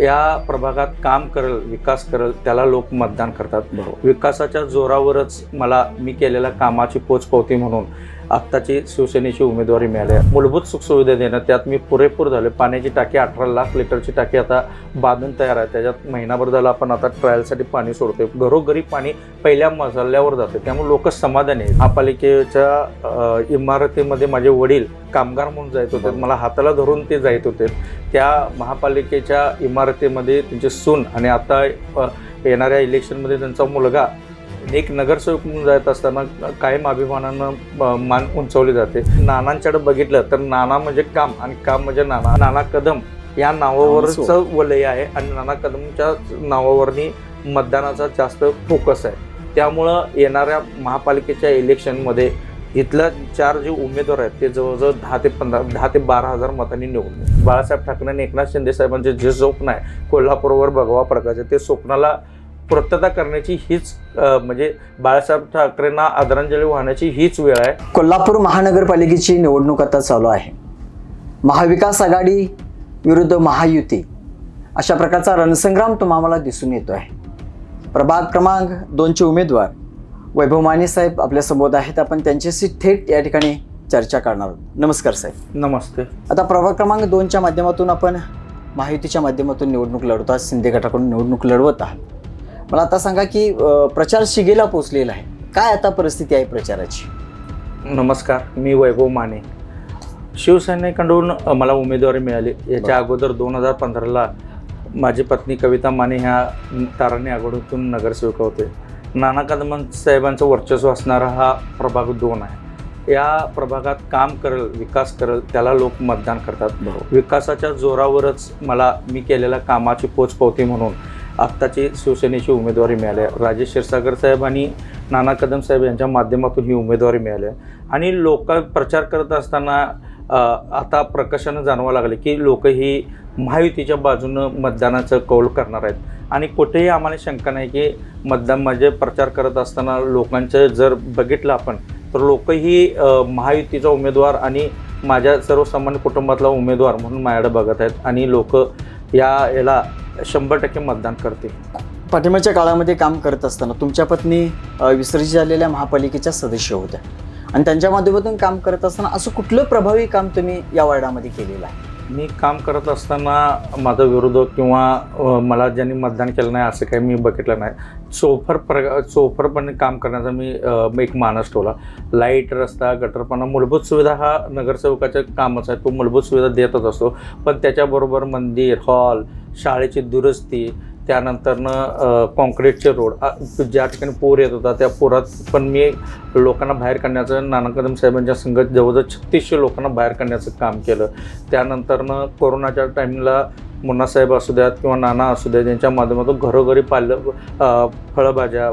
या प्रभागात काम करल विकास करल त्याला लोक मतदान करतात. बरोबर. विकासाच्या जोरावरच मला मी केलेल्या कामाची पोचपावती म्हणून आत्ताची शिवसेनेची उमेदवारी मिळाली. आहे मूलभूत सुखसुविधा देणं त्यात मी पुरेपूर झाले पाण्याची टाकी अठरा लाख लिटरची टाकी आता बांधून तयार आहे. त्याच्यात महिनाभर झाला आपण आता ट्रायलसाठी पाणी सोडतोय. घरोघरी पाणी पहिल्या मजल्यावर जाते त्यामुळे लोक समाधानी आहेत. महापालिकेच्या इमारतीमध्ये माझे वडील कामगार म्हणून जायत होते. मला हाताला धरून ते जायत होते. त्या महापालिकेच्या इमारतीमध्ये त्यांचे सून आणि आता येणाऱ्या इलेक्शनमध्ये त्यांचा मुलगा एक नगरसेवक म्हणून जात असताना कायम अभिमानानं मान उंचवली जाते. नानांच्याकडे बघितलं तर नाना म्हणजे काम आणि काम म्हणजे नाना. नाना कदम या नावावरच वलय आहे आणि नाना कदमच्या नावावरनी मतदानाचा जास्त फोकस आहे. त्यामुळं येणाऱ्या महापालिकेच्या इलेक्शनमध्ये इथल्या चार जे उमेदवार आहेत ते जवळजवळ दहा ते पंधरा दहा ते बारा हजार मतांनी निवडून बाळासाहेब ठाकरे आणि एकनाथ शिंदे साहेबांचे जे स्वप्न आहे कोल्हापूरवर भगवा प्रकाश ते स्वप्नाला पूर्तता करण्याची हीच म्हणजे बाळासाहेब ठाकरेंना आदरांजली वाहण्याची हीच वेळ आहे. कोल्हापूर महानगरपालिकेची निवडणूक आता चालू आहे. महाविकास आघाडी विरुद्ध महायुती अशा प्रकारचा रणसंग्राम तुम्हाला दिसून येतो आहे प्रभाग क्रमांक दोनचे उमेदवार वैभव माने साहेब आपल्यासोबत आहेत. आपण त्यांच्याशी थेट या ठिकाणी चर्चा करणार आहोत. नमस्कार साहेब. नमस्ते. आता प्रभाग क्रमांक दोनच्या माध्यमातून आपण महायुतीच्या माध्यमातून निवडणूक लढवत आहात. शिंदे गटाकडून निवडणूक लढवत आहात. मला आता सांगा की प्रचार शिगेला पोचलेला आहे. काय आता परिस्थिती आहे प्रचाराची? नमस्कार मी वैभव माने. शिवसेनेकडून मला उमेदवारी मिळाली. याच्या अगोदर दोन हजार पंधराला माझी पत्नी कविता माने ह्या ताराणी आघाडीतून नगरसेवक होते. नाना कदम साहेबांचं वर्चस्व असणारा हा प्रभाग दोन आहे. या प्रभागात काम करल विकास करल त्याला लोक मतदान करतात. विकासाच्या जोरावरच मला मी केलेल्या कामाची पोचपावती म्हणून आत्ताची शिवसेनेची उमेदवारी मिळाली. आहे राजेश क्षीरसागर साहेब आणि नाना कदम साहेब यांच्या माध्यमातून ही उमेदवारी मिळाली. आहे आणि लोक प्रचार करत असताना आता प्रकर्षानं जाणवा लागले की लोक ही महायुतीच्या बाजूनं मतदानाचं कौल करणार आहेत. आणि कुठेही आम्हाला शंका नाही की मतदान म्हणजे प्रचार करत असताना लोकांचं जर बघितलं आपण तर लोक ही महायुतीचा उमेदवार आणि माझ्या सर्वसामान्य कुटुंबातला उमेदवार म्हणून माझ्याकडे बघत आहेत. आणि लोक या याला शंभर टक्के मतदान करते. पाठिंबाच्या काळामध्ये काम करत असताना तुमच्या पत्नी विसर्जित झालेल्या महापालिकेच्या सदस्य होत्या. आणि त्यांच्या माध्यमातून काम करत असताना असं कुठलं प्रभावी काम तुम्ही या वार्डामध्ये केलेलं आहे? मी काम करत असताना माझा विरोधक किंवा मला ज्यांनी मतदान केलं नाही असं काही मी बघितलं नाही. चोफर प्र चोफरपणे काम करण्याचा मी एक मानस ठेवला. लाइट रस्ता गटरपणा मूलभूत सुविधा हा नगरसेवकाच्या कामच आहे. तो मूलभूत सुविधा देतच असतो. पण त्याच्याबरोबर मंदिर हॉल शाळेची दुरुस्ती त्यानंतरनं कॉन्क्रीटचे रोड ज्या ठिकाणी पूर येत होता त्या पुरात पण मी लोकांना बाहेर काढण्याचं नाना कदम साहेबांच्या संगत जवळजवळ छत्तीसशे लोकांना बाहेर काढण्याचं काम केलं. त्यानंतरनं कोरोनाच्या टाईमला मुन्नासाहेब असू द्यात किंवा नाना असू द्यात यांच्या माध्यमातून घरोघरी पाल फळभाज्या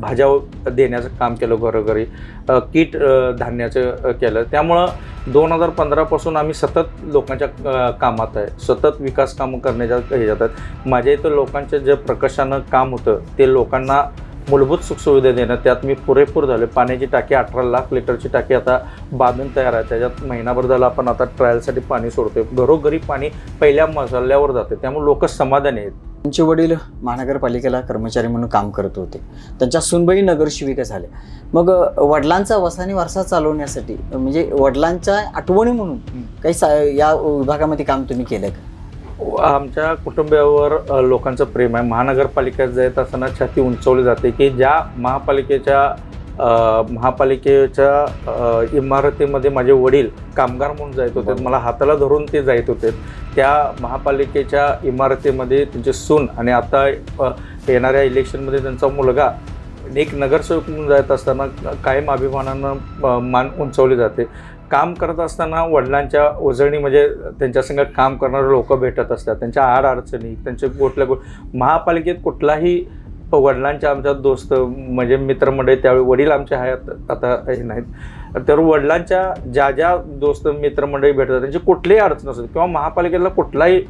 भाज्या देण्याचं काम केलं घरोघरी. कीट किट धान्याचं केलं. त्यामुळं दोन हजार पंधरापासून आम्ही सतत लोकांच्या कामात आहे. सतत विकास कामं करण्याच्या ह्याच्यात आहेत. माझ्या इथं लोकांचं जे प्रकर्षानं काम होतं ते लोकांना मूलभूत सुखसुविधा देणं त्यात मी पुरेपूर झाले पाण्याची टाकी अठरा लाख लिटरची टाकी आता बांधून तयार आहे. त्याच्यात महिनाभर झाला आपण आता ट्रायलसाठी पाणी सोडतोय. घरोघरी पाणी पहिल्या मजल्यावर जाते त्यामुळे लोक समाधानी आहेत. तुमचे वडील महानगरपालिकेला कर्मचारी म्हणून काम करत होते. त्यांच्या सुनबाई नगरसेविका झाल्या. मग वडिलांचा वसानी वारसा चालवण्यासाठी म्हणजे वडिलांच्या आठवणी म्हणून काही सा या विभागामध्ये काम तुम्ही केलं का? आमच्या कुटुंबावर लोकांचं प्रेम आहे महानगरपालिकेत जात असताना छाती उंचवली जाते की ज्या महापालिकेच्या महापालिकेच्या इमारतीमध्ये माझे वडील कामगार म्हणून जायत होते. मला हाताला धरून ते जायत होते त्या महापालिकेच्या इमारतीमध्ये त्यांचे सून आणि आता येणाऱ्या इलेक्शनमध्ये त्यांचा मुलगा एक नगरसेवक म्हणून जात असताना कायम अभिमानानं मान उंचवली जाते. काम करत असताना वडिलांच्या ओझळणी म्हणजे त्यांच्यासंग काम करणारे लोक भेटत असतात. त्यांच्या आड अडचणी त्यांचे कुठल्या गो महापालिकेत कुठलाही वडिलांच्या आमच्या दोस्त म्हणजे मित्रमंडळी त्यावेळी वडील आमचे आहेत आता हे नाहीत. तर वडिलांच्या ज्या ज्या दोस्त मित्रमंडळी भेटतात त्यांची कुठलीही अडचण असते किंवा महापालिकेला कुठलाही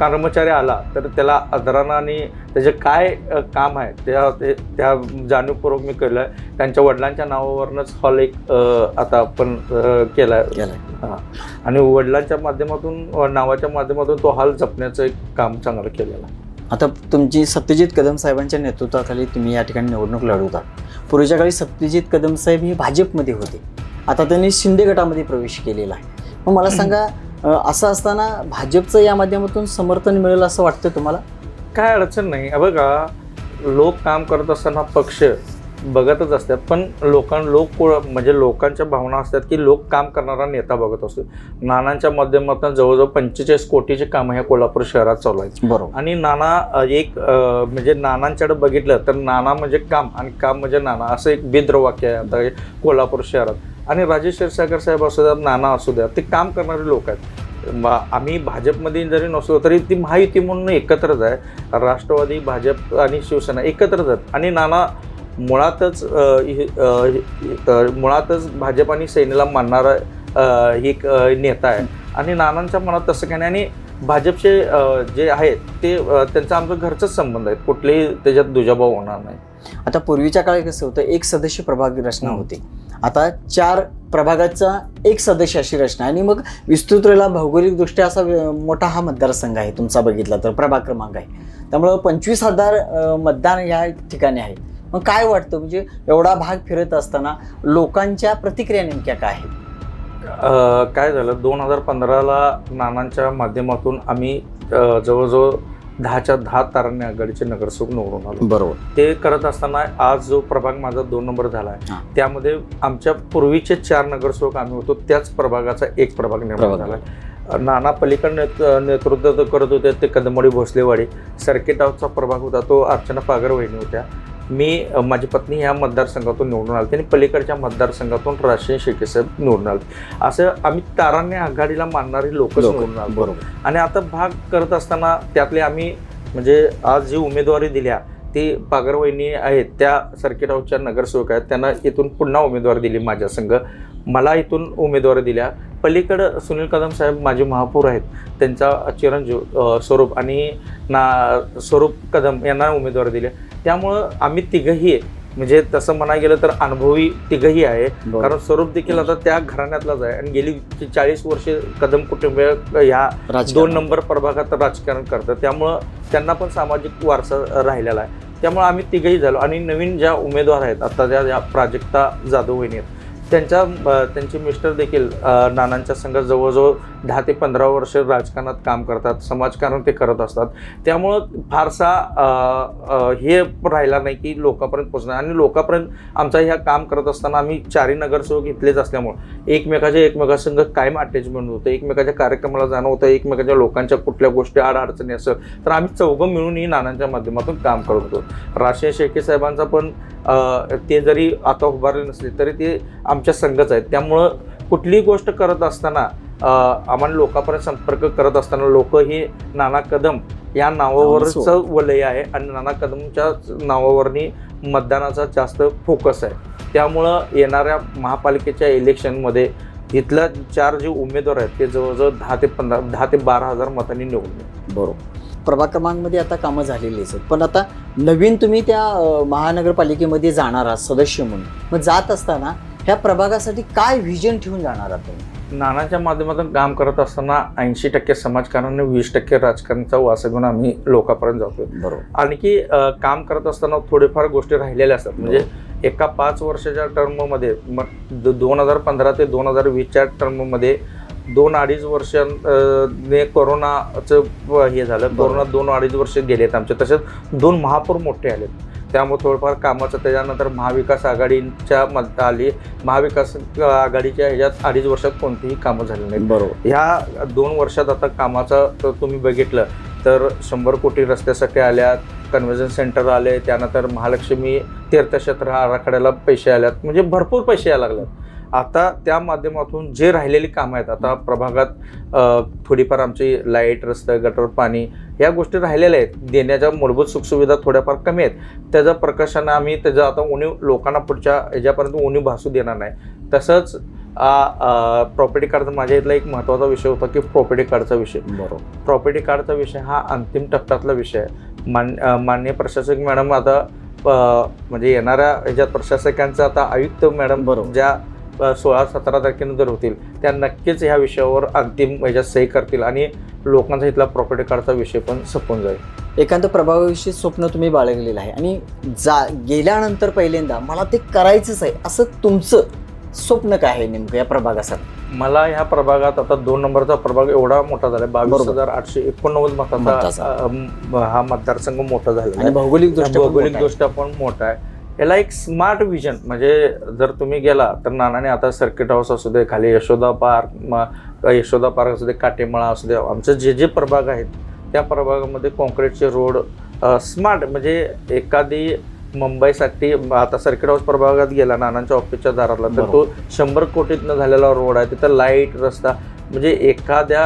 कर्मचारी आला तर त्याला आदरानं आणि त्याचे काय काम आहे त्या ते- त्या जाणीवपूर्वक मी केलं आहे त्यांच्या वडिलांच्या नावावरनंच हॉल एक आता आपण केला आहे हां. आणि वडिलांच्या माध्यमातून नावाच्या माध्यमातून तो हॉल जपण्याचं एक काम चांगलं केलेलं आहे. आता तुमची सत्यजित कदम साहेबांच्या नेतृत्वाखाली तुम्ही या ठिकाणी निवडणूक लढवता. पूर्वीच्या काळी सत्यजित कदम साहेब हे भाजपमध्ये होते. आता त्यांनी शिंदे गटामध्ये प्रवेश केलेला आहे. मग मला सांगा असं असताना भाजपचं या माध्यमातून समर्थन मिळेल असं वाटतं तुम्हाला? काय अडचण नाही. बघा लोक काम करत असताना पक्ष बघतच असतात पण लोकां लोक को- म्हणजे लोकांच्या भावना असतात की लोक काम करणारा नेता बघत असतो. नानांच्या माध्यमातून जवळजवळ पंचेचाळीस कोटीचे काम ह्या कोल्हापूर शहरात चालू आहेत. बरोबर. आणि नाना एक म्हणजे नानांच्याकडे बघितलं तर नाना म्हणजे काम आणि काम म्हणजे नाना असं एक बिद्र वाक्य आहे आता कोल्हापूर शहरात. आणि राजेश क्षीरसागर साहेब असू द्यात नाना असू द्या ते काम करणारे लोक आहेत. आम्ही भाजपमध्ये जरी नसलो तरी ती महायुती म्हणून एकत्रच आहे. राष्ट्रवादी भाजप आणि शिवसेना एकत्रच आहेत. आणि नाना मुळातच हे- मुळातच भाजप आणि सेनेला मानणारा एक नेता आहे. आणि नानांच्या मनात तसं काही नाही. आणि भाजपचे जे आहेत ते त्यांचं आमचं घरचंच संबंध आहेत कुठलेही त्याच्यात दुजाभाव होणार नाही. आता पूर्वीच्या काळी कसं होतं एक सदस्य प्रभाग रचना. होती. आता चार प्रभागाचा एक सदस्य अशी रचना आणि मग विस्तृतला भौगोलिकदृष्ट्या असा मोठा हा मतदारसंघ आहे तुमचा बघितला तर प्रभाग क्रमांक आहे. त्यामुळं पंचवीस हजार मतदान या ठिकाणी आहे. मग काय वाटतं? म्हणजे एवढा भाग फिरत असताना लोकांच्या प्रतिक्रिया नेमक्या काय आहेत? काय झालं दोन हजार पंधराला नानांच्या माध्यमातून आम्ही जवळजवळ दहाच्या दहा तारांनी आघाडीचे नगरसेवक निवडून आलो बरोबर ते करत असताना आज जो प्रभाग माझा दोन नंबर झाला आहे. त्यामध्ये आमच्या पूर्वीचे चार नगरसेवक आम्ही होतो त्याच प्रभागाचा एक प्रभाग निर्माण. झाला. नाना पलीकड नेत नेतृत्व करत होते ते कदमवाडी भोसलेवाडी सर्किट हाऊसचा प्रभाग होता तो अर्चना पागर वहिनी होत्या मी माझी पत्नी ह्या मतदारसंघातून निवडून आली आणि पलीकडच्या मतदारसंघातून राजशेष शेळके साहेब निवडून आले असं आम्ही तारांनी आघाडीला मानणारी लोक निवडून आलो बरोबर. आणि आता भाग करत असताना त्यातले आम्ही म्हणजे आज जी उमेदवारी दिल्या ती पागरवहिनी आहेत त्या सर्किट हाऊसच्या नगरसेवक आहेत त्यांना इथून पुन्हा उमेदवारी दिली माझ्या संघ. मला इथून उमेदवारी दिल्या. पलीकडं सुनील कदम साहेब माझे महापौर आहेत. त्यांचा चिरंजीव स्वरूप आणि ना स्वरूप कदम यांना उमेदवारी दिली त्यामुळं आम्ही तिघही म्हणजे तसं म्हणायला गेलं तर अनुभवी तिघही आहे. कारण स्वरूप देखील आता त्या घराण्यातलाच आहे. आणि गेली चाळीस वर्षे कदम कुटुंबीय ह्या. दोन नंबर प्रभागात राजकारण करतात. त्यामुळं त्यांना पण सामाजिक वारसा राहिलेला आहे. त्यामुळे आम्ही तिघही झालो. आणि नवीन ज्या उमेदवार आहेत आता ज्या ज्या प्राजक्ता जाधव वहिनी आहेत त्यांच्या त्यांचे मिस्टर देखील नानांच्या संघात जवळजवळ दहा ते पंधरा वर्ष राजकारणात काम करतात समाजकारण ते करत असतात. त्यामुळं फारसा हे राहिला नाही की लोकांपर्यंत पोचणार आणि लोकांपर्यंत आमचा ह्या काम करत असताना आम्ही चारी नगरसेवक इथलेच असल्यामुळं एकमेकाच्या एकमेकासंग कायम अटॅचमेंट होतं. एकमेकाच्या कार्यक्रमाला जाणं होतं एकमेकाच्या लोकांच्या कुठल्या गोष्टी आड अडचणी असं. तर आम्ही चौघं मिळूनही नानांच्या माध्यमातून काम करत होतो. राशिया शेळके साहेबांचा पण ते जरी आता उभारले नसले तरी ते आमच्या संघच आहेत. त्यामुळं कुठलीही गोष्ट करत असताना आम्हाला लोकांपर्यंत संपर्क करत असताना लोक ही नाना कदम या नावावरच. वलय आहे आणि नाना कदमच्या नावावरनी मतदानाचा जास्त फोकस आहे. त्यामुळं येणाऱ्या महापालिकेच्या इलेक्शनमध्ये इथल्या चार जे उमेदवार आहेत ते जवळजवळ दहा ते पंधरा दहा ते बारा हजार मतांनी निवडून येतील. बरोबर. प्रभाग क्रमांकमध्ये आता कामं झालेलीच आहेत. पण आता नवीन तुम्ही त्या महानगरपालिकेमध्ये जाणार आहात सदस्य म्हणून. मग जात असताना ह्या प्रभागासाठी काय व्हिजन ठेवून जाणार आहात तुम्ही नानाच्या माध्यमातून काम करत असताना ऐंशी टक्के समाजकारण आणि वीस टक्के राजकारणाचा वास घेऊन आम्ही लोकांपर्यंत जातो बरोबर. आणखी काम करत असताना थोडेफार गोष्टी राहिलेल्या असतात. म्हणजे एका पाच वर्षाच्या टर्ममध्ये मग दोन हजार पंधरा ते दोन हजार वीसच्या टर्ममध्ये दोन अडीच वर्षांने कोरोनाचं हे झालं. कोरोना दोन अडीच वर्ष गेलेत आमचे. तसेच दोन महापौर मोठे आलेत. त्यामुळे थोडंफार कामाचं त्याच्यानंतर महाविकास आघाडीच्या मध्ये आली. महाविकास आघाडीच्या ह्याच्यात अडीच वर्षात कोणतीही कामं झाली नाहीत. बरोबर. ह्या दोन वर्षात आता कामाचा तर तुम्ही बघितलं तर शंभर कोटी रस्त्यासाठी आल्यात कन्व्हेन्शन सेंटर आले त्यानंतर महालक्ष्मी तीर्थक्षेत्र आराखड्याला पैसे आल्यात म्हणजे भरपूर पैसे यायला लागल्यात आता त्या माध्यमातून जे राहिलेली कामं आहेत आता प्रभागात थोडीफार आमची लाइट रस्ते गटर पाणी या गोष्टी राहिलेल्या आहेत. देण्याच्या मूलभूत सुखसुविधा थोड्याफार कमी आहेत. त्याच्या प्रकाशानं आम्ही त्याचं आता उणीव लोकांना पुढच्या ह्याच्यापर्यंत उणीव भासू देणार नाही. तसंच प्रॉपर्टी कार्डचा माझ्या इथला एक महत्त्वाचा विषय होता की प्रॉपर्टी कार्डचा विषय. बरोबर. प्रॉपर्टी कार्डचा विषय हा अंतिम टप्प्यातला विषय आहे. मान अ, माननीय प्रशासक मॅडम आता म्हणजे येणाऱ्या ह्याच्यात प्रशासकांचं आता आयुक्त मॅडम बरोबर. ज्या सोळा सतरा तारखेनंतर जर होतील त्या नक्कीच ह्या विषयावर अंतिम ह्याच्यात सही करतील आणि लोकांचा इथला प्रॉपर्टी कार्डचा विषय पण संपून जाईल. एखादं प्रभावाविषयी स्वप्न तुम्ही बाळगलेलं आहे आणि जा गेल्यानंतर पहिल्यांदा मला ते करायचंच आहे असं तुमचं स्वप्न काय आहे नेमकं या प्रभागासाठी? मला ह्या प्रभागात आता दोन नंबरचा प्रभाग एवढा मोठा झाला बावीस. हजार आठशे एकोणनव्वद मताचा हा मतदारसंघ मोठा आहे. भौगोलिक दृष्ट्या पण मोठा आहे. याला एक स्मार्ट विजन म्हणजे जर तुम्ही गेला तर नानाने आता सर्किट हाऊस असू दे खाली यशोदा पार्क म- यशोदा पार्क असू दे काटेमळा असू दे आमचे जे जे प्रभाग आहेत त्या प्रभागामध्ये कॉन्क्रीटचे रोड स्मार्ट म्हणजे एखादी मुंबईसाठी आता सर्किट हाऊस प्रभागात गेला नानांच्या ऑफिसच्या दारातला तर तो शंभर कोटीतनं झालेला रोड आहे तिथं लाइट रस्ता म्हणजे एखाद्या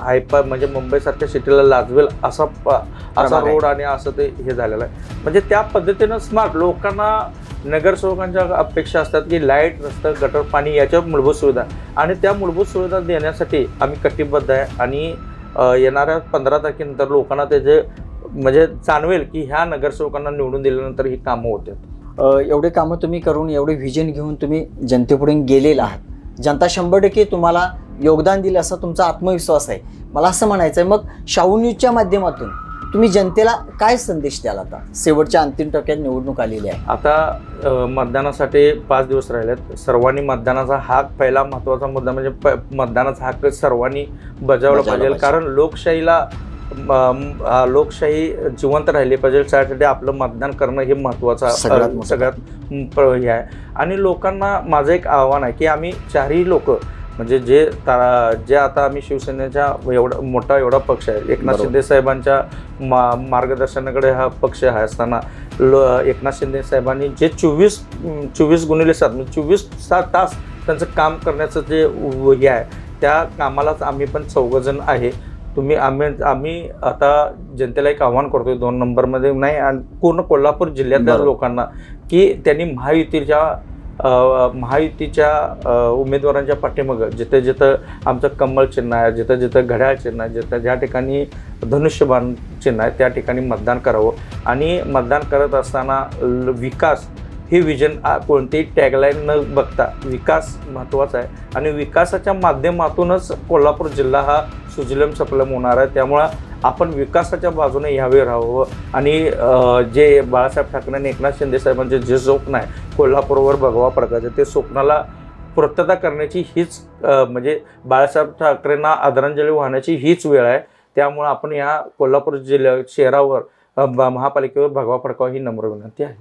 हायपा म्हणजे मुंबईसारख्या सिटीला लाजवेल असा प- असा. रोड आणि असं ते हे झालेलं आहे. म्हणजे त्या पद्धतीनं स्मार्ट लोकांना नगरसेवकांच्या अपेक्षा असतात की लाइट रस्ता गटर पाणी याच्या मूलभूत सुविधा. आणि त्या मूलभूत सुविधा देण्यासाठी आम्ही कटिबद्ध आहे. आणि येणाऱ्या पंधरा तारखेनंतर लोकांना त्याचे म्हणजे जाणवेल की ह्या नगरसेवकांना निवडून दिल्यानंतर ही कामं होतात एवढे कामं तुम्ही करून एवढे व्हिजन घेऊन तुम्ही जनतेपुढे गेलेला आहात. जनता शंभर टक्के तुम्हाला योगदान दिलं असा तुमचा आत्मविश्वास आहे. मला असं म्हणायचं आहे मग शाहू न्यूजच्या माध्यमातून तुम्ही जनतेला काय संदेश द्याल आता? शेवटच्या अंतिम टप्प्यात निवडणूक आलेली आहे. आता मतदानासाठी पाच दिवस राहिलेत. सर्वांनी मतदानाचा हाक पहिला महत्त्वाचा मुद्दा म्हणजे प मतदानाचा हक्क सर्वांनी बजावला पाहिजे. कारण लोकशाहीला लोकशाही जिवंत राहिली पाहिजे. त्यासाठी आपलं मतदान करणं हे महत्त्वाचं सगळ्यात हे आहे. आणि लोकांना माझं एक आव्हान आहे की आम्ही चारही लोक म्हणजे जे ता जे आता आम्ही शिवसेनेच्या एवढा मोठा एवढा पक्ष आहे एकनाथ. शिंदे साहेबांच्या मा मार्गदर्शनाकडे हा पक्ष आहे असताना लो एकनाथ शिंदे साहेबांनी जे चोवीस चोवीस गुणिले सात म्हणजे चोवीस सात तास त्यांचं काम करण्याचं जे हे आहे त्या कामालाच आम्ही पण चौघजण आहे तुम्ही आम्ही आम्ही आता जनतेला एक आव्हान करतोय दोन नंबरमध्ये नाही आणि पूर्ण कोल्हापूर जिल्ह्यातल्या. लोकांना की त्यांनी महायुतीच्या महायुतीच्या उमेदवारांच्या पाठीमागं जिथं जिथं आमचं कमळ चिन्ह आहे जिथं जिथं घड्याळ चिन्ह आहे जिथं ज्या ठिकाणी धनुष्यबाण चिन्ह आहे त्या ठिकाणी मतदान करावं. आणि मतदान करत असताना ल- विकास हे विजन कोणतेही टॅगलाईन न बघता विकास महत्त्वाचा आहे. आणि विकासाच्या माध्यमातूनच कोल्हापूर जिल्हा हा सुजलम सफलम होणार आहे. त्यामुळं आपण विकासाच्या बाजूने ह्यावे राहावं. आणि जे बाळासाहेब ठाकरे आणि एकनाथ शिंदे साहेबांचे जे स्वप्न आहे कोल्हापूरवर भगवा पडकायचं ते स्वप्नाला पूर्तता करण्याची हीच म्हणजे बाळासाहेब ठाकरेंना आदरांजली वाहण्याची हीच वेळ आहे. त्यामुळं आपण या कोल्हापूर जिल्ह्या शहरावर महापालिकेवर भगवा फडकावा ही नम्र विनंती आहे.